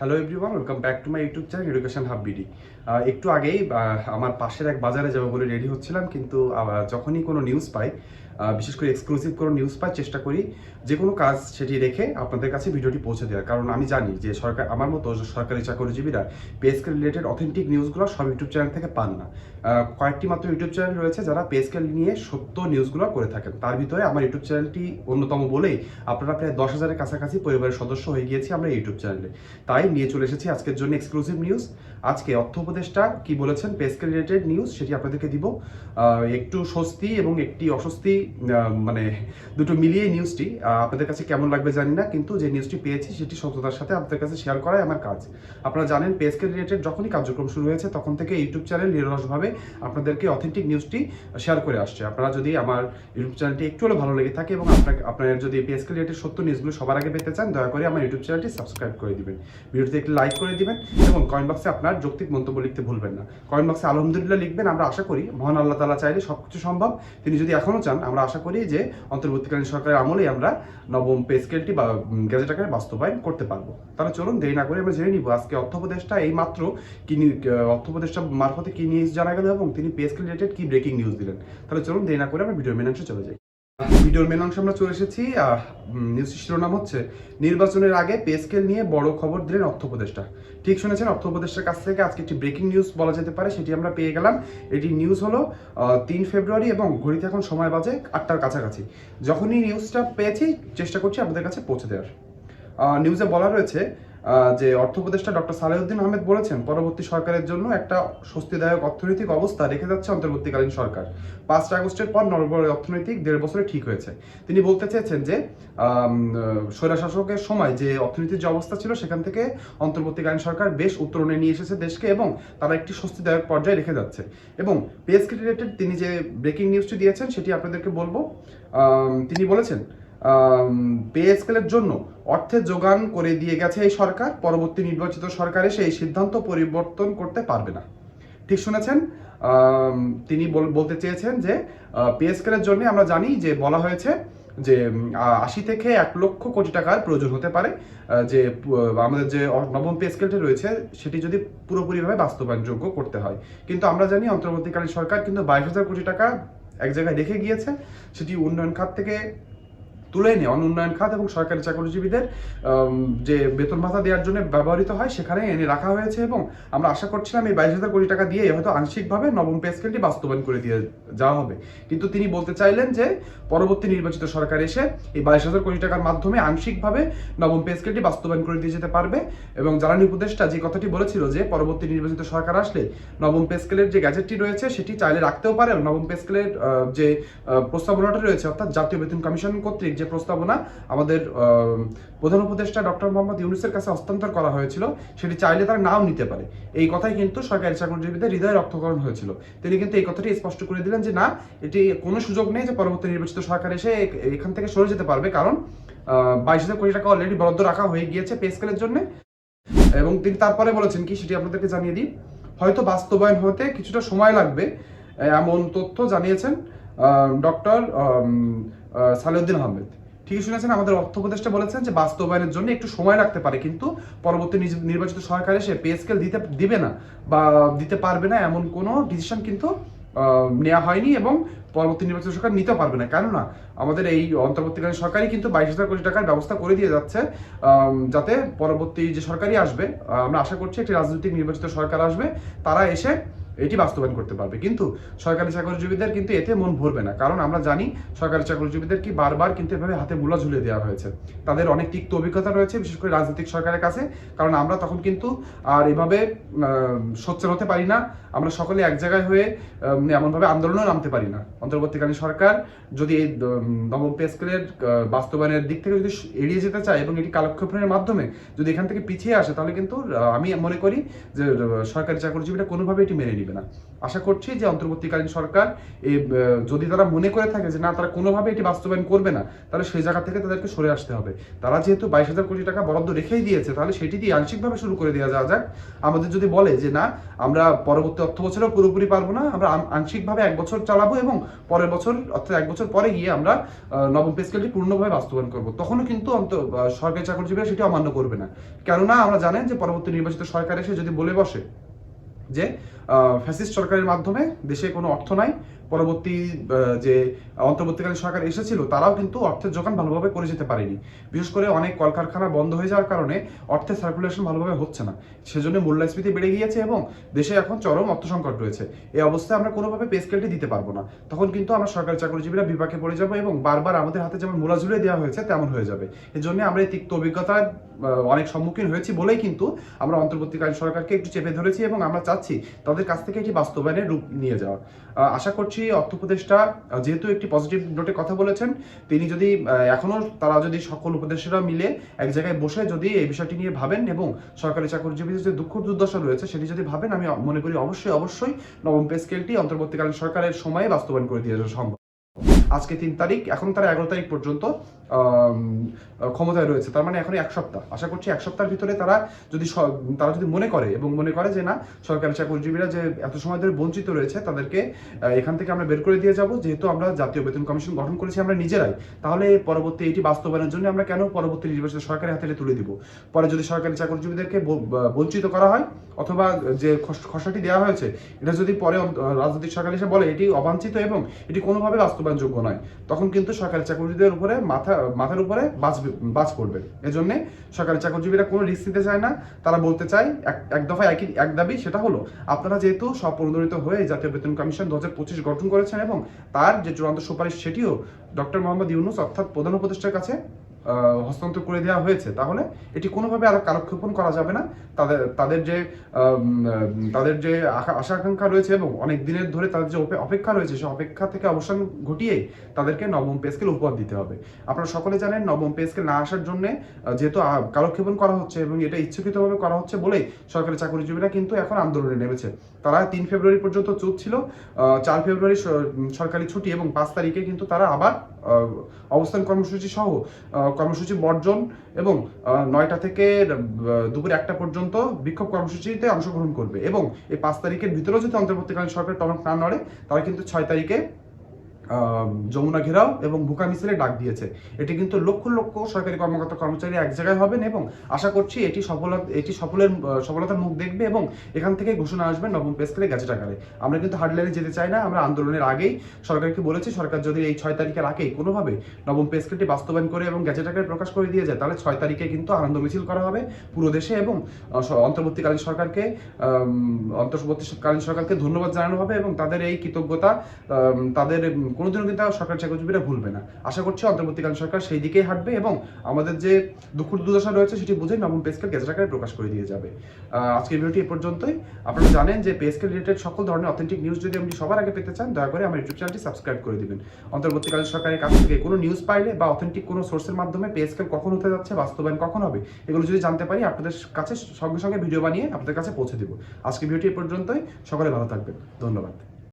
Hello everyone welcome back to my YouTube channel education hub BD একটু আগেই আমার পাশের এক বাজারে যাব বলে রেডি হচ্ছিলাম, কিন্তু যখনই কোনো নিউজ পাই বিশেষ করে এক্সক্লুসিভ কোনো নিউজ পাই চেষ্টা করি যে কোনো কাজ সেটি রেখে আপনাদের কাছে ভিডিওটি পৌঁছে দেওয়ার। কারণ আমি জানি যে সরকার, আমার মতো সরকারি চাকরিজীবীরা পেস্কেল রিলেটেড অথেন্টিক নিউজগুলো সব ইউটিউব চ্যানেল থেকে পান না। কয়েকটি মাত্র ইউটিউব চ্যানেল রয়েছে যারা পেস্কেল নিয়ে সত্য নিউজগুলো করে থাকেন। তার ভিতরে আমার ইউটিউব চ্যানেলটি অন্যতম বলেই আপনারা প্রায় দশ হাজারের কাছাকাছি পরিবারের সদস্য হয়ে গিয়েছি আমরা ইউটিউব চ্যানেলে তাই নিয়ে চলে এসেছি আজকের জন্য এক্সক্লুসিভ নিউজ আজকে অর্থ উপদেষ্টা কি বলেছেন? পেস্কেল রিলেটেড নিউজ সেটি আপনাদেরকে দিব। একটু স্বস্তি এবং একটি অস্বস্তি মানে দুটো মিলিয়ে নিউজটি আপনাদের কাছে কেমন লাগবে জানি না, কিন্তু যে নিউজটি পেয়েছি সেটি সততার সাথে আপনাদের কাছে শেয়ার করাই আমার কাজ। আপনারা জানেন পেস্কেল রিলেটেড যখনই কার্যক্রম শুরু হয়েছে, তখন থেকে ইউটিউব চ্যানেল নিরলসভাবে আপনাদেরকে অথেন্টিক নিউজটি শেয়ার করে আসছে। আপনারা যদি আমার ইউটিউব চ্যানেলটি একটু হলে ভালো লেগে থাকে এবং আপনাকে, আপনার যদি পেস্কেল রিলেটেড সত্য নিউজগুলো সবার আগে পেতে চান, দয়া করে আমার ইউটিউব চ্যানেলটি সাবস্ক্রাইব করে দিবেন। ভিডিওতে একটি লাইক করে দিবেন এবং কয়েন বক্সে আপনার যৌক্তিক মন্তব্য লিখতে ভুলবেন না। কমেন্ট বক্সে আলহামদুলিল্লাহ লিখবেন, আমরা আশা করি মহান আল্লাহ তালা চাইলে সব কিছু সম্ভব। তিনি যদি এখনও চান আমরা আশা করি যে অন্তর্বর্তীকালীন সরকারের আমলেই আমরা নবম পে স্কেলটি বা গ্যাজেট আকারে বাস্তবায়ন করতে পারব। তাহলে চলুন দেরি না করে আমরা জেনে নিব আজকে অর্থ উপদেষ্টা এই মাত্র কি নি- আহ, অর্থ উপদেষ্টা মারফতে কি নিউজ জানা গেল এবং তিনি পে স্কেল রিলেটেড কি ব্রেকিং নিউজ দিলেন। তাহলে চলুন দেরি না করে আমরা ভিডিওর মেন অংশে চলে যাই। ভিডিওর মেন অংশে আমরা চলে এসেছি নিউজ শিরোনাম হচ্ছে নির্বাচনের আগে পে স্কেল নিয়ে বড় খবর দিলেন অর্থ উপদেষ্টা। ঠিক শুনেছেন অর্থ উপদেষ্টার কাছ থেকে আজকে একটি ব্রেকিং নিউজ বলা যেতে পারে, সেটি আমরা পেয়ে গেলাম। এটি নিউজ হলো তিন ফেব্রুয়ারি এবং ঘড়িতে এখন সময় বাজে আটটার কাছাকাছি। যখনই নিউজটা পেয়েছি, চেষ্টা করছি আপনাদের কাছে পৌঁছে দেওয়ার। নিউজে বলা রয়েছে যে অর্থ উপদেষ্টা ডক্টর সালেউদ্দিন আহমেদ বলেছেন, পরবর্তী সরকারের জন্য একটা স্বস্তিদায়ক অর্থনৈতিক অবস্থা রেখে যাচ্ছে অন্তর্বর্তীকালীন সরকার। পাঁচ আগস্টের পর নভেম্বরের অর্থনৈতিক দেড় বছরে ঠিক হয়েছে। তিনি বলতে চেয়েছেন যে স্বৈরাশাসকের সময় যে অর্থনীতির যে অবস্থা ছিল, সেখান থেকে অন্তর্বর্তীকালীন সরকার বেশ উত্তরণে নিয়ে এসেছে দেশকে এবং তারা একটি স্বস্তিদায়ক পর্যায়ে রেখে যাচ্ছে। এবং পেস রিলেটেড তিনি যে ব্রেকিং নিউজটি দিয়েছেন, সেটি আপনাদেরকে বলব। তিনি বলেছেন পে স্কেলের জন্য অর্থের যোগান করে দিয়ে গেছে এই সরকার। পরবর্তী নির্বাচিত সরকার এসে এই সিদ্ধান্ত পরিবর্তন করতে পারবে না। ঠিক শুনেছেন? তিনি বল- বলতে চেয়েছেন যে পে জন্য আমরা জানি যে, বলা হয়েছে যে আশি থেকে এক লক্ষ কোটি টাকার প্রয়োজন হতে পারে। যে আমাদের যে নবম পে স্কেলটি রয়েছে, সেটি যদি পুরোপুরিভাবে বাস্তবায়নযোগ্য করতে হয়। কিন্তু আমরা জানি অন্তর্বর্তীকালীন সরকার কিন্তু বাইশ হাজার কোটি টাকা এক জায়গায় রেখে গিয়েছে। সেটি উন্নয়ন খাত থেকে তুলে এনে অনুন্নয়ন খাত এবং সরকারি চাকরিজীবীদের যে বেতন ভাতা দেওয়ার জন্য ব্যবহৃত হয়, সেখানে এনে রাখা হয়েছে এবং আমরা আশা করছিলাম এই বাইশ হাজার কোটি টাকা দিয়ে হয়তো আংশিকভাবে নবম পে স্কেলটি বাস্তবায়ন করে দিয়ে যাওয়া হবে। কিন্তু তিনি বলতে চাইলেন যে, পরবর্তী নির্বাচিত সরকার এসে এই বাইশ হাজার কোটি টাকার মাধ্যমে আংশিকভাবে নবম পে স্কেলটি বাস্তবায়ন করে দিয়ে যেতে পারবে এবং জ্বালানি উপদেষ্টা যে কথাটি বলেছিল যে, পরবর্তী নির্বাচিত সরকার আসলে নবম পে স্কেলের যে গ্যাজেটটি রয়েছে, সেটি চাইলে রাখতেও পারে। নবম পে স্কেলের যে প্রস্তাবনাটা রয়েছে, অর্থাৎ জাতীয় বেতন কমিশন কর্তৃক যে প্রস্তাবনা আমাদের প্রধান উপদেষ্টা ডক্টর মোহাম্মদ ইউনুসের কাছে হস্তান্তর করা হয়েছিল, সেটি চাইলে তারা নাও নিতে পারে। এই কথাই কিন্তু সরকারি চাকরিজীবীদের হৃদয় রক্তকরণ হয়েছিল। তিনি কিন্তু এই কথাটি স্পষ্ট করে দিলেন যে, না, এটি কোনো সুযোগ নেই যে পরবর্তী নির্বাচিত সরকার এসে এখান থেকে সরে যেতে পারবে। কারণ বাইশ হাজার কোটি টাকা অলরেডি বরাদ্দ রাখা হয়ে গিয়েছে পে স্কেলের জন্য। এবং তিনি তারপরে বলেছেন কি, সেটি আপনাদেরকে জানিয়ে দিই। হয়তো বাস্তবায়ন হতে কিছুটা সময় লাগবে, এমন তথ্য জানিয়েছেন ডক্টর সালেউদ্দিন আহমেদ। ঠিকই শুনেছেন, আমাদের অর্থ উপদেষ্টা বলেছেন যে বাস্তবায়নের জন্য একটু সময় লাগতে পারে, কিন্তু পরবর্তী নির্বাচিত সরকার এসে পে স্কেল দিতে দিবে না বা দিতে পারবে না এমন কোনো ডিসিশন কিন্তু নেওয়া হয়নি এবং পরবর্তী নির্বাচিত সরকার নিতে পারবে না। কেননা আমাদের এই অন্তর্বর্তীকালীন সরকারই কিন্তু বাইশ হাজার কোটি টাকার ব্যবস্থা করে দিয়ে যাচ্ছে যাতে পরবর্তী যে সরকারই আসবে আমরা আশা করছি একটি রাজনৈতিক নির্বাচিত সরকার আসবে, তারা এসে এটি বাস্তবায়ন করতে পারবে। কিন্তু সরকারি চাকরিজীবীদের কিন্তু এতে মন ভরবে না। কারণ আমরা জানি সরকারি চাকরিজীবীদের কি বারবার কিন্তু এভাবে হাতে মূলা ঝুলিয়ে দেওয়া হয়েছে। তাদের অনেক তিক্ত অভিজ্ঞতা রয়েছে, বিশেষ করে রাজনৈতিক সরকারের কাছে। কারণ আমরা তখন কিন্তু আর এভাবে সোচ্চার হতে পারি না। আমরা সকলে এক জায়গায় হয়ে এমনভাবে আন্দোলনও নামতে পারি না। অন্তর্বর্তীকালীন সরকার যদি এই নবম পে স্কেলের বাস্তবায়নের দিক থেকে যদি এড়িয়ে যেতে চায় এবং এটি কালক্ষেপণের মাধ্যমে যদি এখান থেকে পিছিয়ে আসে, তাহলে কিন্তু আমি মনে করি যে সরকারি চাকরিজীবীরা কোনোভাবে এটি মেনে নিবে নিবে না। আশা করছি যে অন্তর্বর্তীকালীন সরকার যদি তারা মনে করে থাকে যে না, তারা কোনোভাবে এটি বাস্তবায়ন করবে না, তাহলে সেই জায়গা থেকে তাদেরকে সরে আসতে হবে। তারা যেহেতু বাইশ হাজার কোটি টাকা বরাদ্দ রেখেই দিয়েছে, তাহলে সেটি দিয়ে আংশিকভাবে শুরু করে দেওয়া যাওয়া যাক। আমাদের যদি বলে যে না, আমরা পরবর্তী অর্থ বছরেও পুরোপুরি পারব না, আমরা আংশিকভাবে এক বছর চালাবো এবং পরের বছর, অর্থাৎ এক বছর পরে গিয়ে আমরা নবম পে স্কেলটি পূর্ণভাবে বাস্তবায়ন করব। তখনও কিন্তু অন্ত সরকারি চাকরিজীবীরা সেটি অমান্য করবে না। কেননা আমরা জানেন যে পরবর্তী নির্বাচিত সরকার এসে যদি বলে বসে যে ফ্যাসিস্ট সরকারের মাধ্যমে দেশে কোনো অর্থ নাই। পরবর্তী যে অন্তর্বর্তীকালীন সরকার এসেছিল তারাও কিন্তু অর্থের যোগান ভালোভাবে করে যেতে পারেনি। বিশেষ করে অনেক কলকারখানা বন্ধ হয়ে যাওয়ার কারণে অর্থের সার্কুলেশন ভালোভাবে হচ্ছে না। সেজন্য মূল্যস্ফীতি বেড়ে গিয়েছে এবং দেশে এখন চরম অর্থ সংকট রয়েছে। এই অবস্থায় আমরা কোনোভাবে পে স্কেলটি দিতে পারব না। তখন কিন্তু আমরা সরকারি চাকরিজীবীরা বিপাকে পড়ে যাব এবং বারবার আমাদের হাতে যেমন মূলা ঝুলিয়ে দেওয়া হয়েছে তেমন হয়ে যাবে। এই জন্য আমরা এই তিক্ত অভিজ্ঞতায় আহ, অনেক সম্মুখীন হয়েছি বলেই কিন্তু আমরা অন্তর্বর্তীকালীন সরকারকে একটু চেপে ধরেছি এবং আমরা চাচ্ছি তাদের কাছ থেকে এটি বাস্তবায়নের রূপ নিয়ে যাওয়া। আশা করছি অর্থ উপদেষ্টা যেহেতু একটি পজিটিভ নোটে কথা বলেছেন তিনি যদি আহ, এখনও তারা যদি সকল উপদেষ্টারা মিলে এক জায়গায় বসে যদি এই বিষয়টি নিয়ে ভাবেন এবং সরকারি চাকরিজীবীদের যে দুঃখ দুর্দশা রয়েছে সেটি যদি ভাবেন আমি মনে করি অবশ্যই অবশ্যই নবম পে স্কেলটি অন্তর্বর্তীকালীন সরকারের সময়ে বাস্তবায়ন করে দিয়ে যাওয়া সম্ভব। আজকে তিন তারিখ এখন তারা এগারো তারিখ পর্যন্ত ক্ষমতায় রয়েছে, তার মানে এখন এক সপ্তাহ। আশা করছি এক সপ্তাহের ভিতরে তারা যদি তারা যদি মনে করে এবং মনে করে যে না, সরকারি চাকরিজীবীরা যে এত সময় ধরে বঞ্চিত রয়েছে, তাদেরকে এখান থেকে আমরা বের করে দিয়ে যাব, যেহেতু আমরা জাতীয় বেতন কমিশন গঠন করেছি আমরা নিজেরাই। তাহলে পরবর্তী এটি বাস্তবায়নের জন্য আমরা কেন পরবর্তী নির্বাচিত সরকারের হাতে তুলে দিব? পরে যদি সরকারি চাকরিজীবীদেরকে বঞ্চিত করা হয়, অথবা যে খস- খসড়াটি দেওয়া হয়েছে, এটা যদি পরে রাজনৈতিক সরকার এসে বলে, এটি অবাঞ্ছিত এবং এটি কোনোভাবে বাস্তবায়নযোগ্য নয়, তখন কিন্তু সরকারি চাকরিজীবীদের উপরে মাথা মাথার উপরে বাজ বাজ পড়বে। এজন্য সরকারি চাকরিজীবীরা কোনো রিস্ক নিতে চায় না। তারা বলতে চায়, এক দফায় একই এক দাবি, সেটা হলো, আপনারা যেহেতু স্বপ্রণোদিত হয়ে জাতীয় বেতন কমিশন দু গঠন করেছেন এবং তার যে চূড়ান্ত সুপারিশ, সেটিও ডক্টর মোহাম্মদ ইউনুস, অর্থাৎ প্রধান উপদেষ্টার কাছে হস্তান্তর করে দেওয়া হয়েছে, তাহলে এটি কোনোভাবে আর কালক্ষেপণ করা যাবে না। তাদের তাদের যে তাদের যে আশা- আকাঙ্ক্ষা রয়েছে এবং অনেক দিনের ধরে তাদের যে অপে- অপেক্ষা রয়েছে সে অপেক্ষা থেকে অবসান ঘটিয়ে তাদেরকে নবম পে স্কেল উপহার দিতে হবে। আপনারা সকলে জানেন, নবম পে স্কেল না আসার জন্য যেহেতু কালক্ষেপণ করা হচ্ছে এবং এটা ইচ্ছাকৃতভাবে করা হচ্ছে বলেই সরকারি চাকরিজীবীরা কিন্তু এখন আন্দোলনে নেমেছে। তারা তিন ফেব্রুয়ারি পর্যন্ত চুপ ছিল চার ফেব্রুয়ারি সরকারি ছুটি এবং পাঁচ তারিখে কিন্তু তারা আবার অবস্থান কর্মসূচি সহ কর্মসূচি বর্জন এবং নয়টা থেকে দুপুর একটা পর্যন্ত বিক্ষোভ কর্মসূচিতে অংশগ্রহণ করবে এবং এই পাঁচ তারিখের ভিতরেও যদি অন্তর্বর্তীকালীন সরকার টনক না নড়ে তারা কিন্তু ছয় তারিখে যমুনা ঘেরাও এবং বুকা মিছিলে ডাক দিয়েছে। এটি কিন্তু লক্ষ লক্ষ সরকারি কর্মকর্তা কর্মচারী এক জায়গায় হবেন এবং আশা করছি এটি সফলতা এটি সফলের সফলতার মুখ দেখবে এবং এখান থেকে ঘোষণা আসবে নবম পে স্কেলে গেজেট আকারে আমরা কিন্তু হার্ডলাইনে যেতে চাই না, আমরা আন্দোলনের আগেই সরকারকে বলেছি, সরকার যদি এই ছয় তারিখের আগেই কোনোভাবে নবম পে স্কেলটি বাস্তবায়ন করে এবং গ্যাজেট আকারে প্রকাশ করে দিয়ে যায়, তাহলে ছয় তারিখে কিন্তু আনন্দ মিছিল করা হবে পুরো দেশে এবং অন্তর্বর্তীকালীন সরকারকে অন্তর্বর্তীকালীন সরকারকে ধন্যবাদ জানানো হবে এবং তাদের এই কৃতজ্ঞতা তাদের কোনোদিনও কিন্তু সরকার চাকরিজীবীরা ভুলবে না। আশা করছি অন্তর্বর্তীকালীন সরকার সেই দিকেই হাঁটবে এবং আমাদের যে দুঃখ দুর্দশা রয়েছে সেটি বুঝে নবম পে স্কেল গ্যাজেট আকারে প্রকাশ করে দিয়ে যাবে। আজকের ভিডিওটি এ পর্যন্তই। আপনারা জানেন যে পে স্কেল রিলেটেড সকল ধরনের অথেন্টিক নিউজ যদি আপনি সবার আগে পেতে চান, দয়া করে আমার ইউটিউব চ্যানেলটি সাবস্ক্রাইব করে দিবেন। অন্তর্বর্তীকালীন সরকারের কাছ থেকে কোনো নিউজ পাইলে বা অথেন্টিক কোনো সোর্সের মাধ্যমে পে স্কেল কখন হতে যাচ্ছে, বাস্তবায়ন কখন হবে, এগুলো যদি জানতে পারি, আপনাদের কাছে সঙ্গে সঙ্গে ভিডিও বানিয়ে আপনাদের কাছে পৌঁছে দেবো। আজকে ভিডিওটি এ পর্যন্তই। সকলে ভালো থাকবেন। ধন্যবাদ।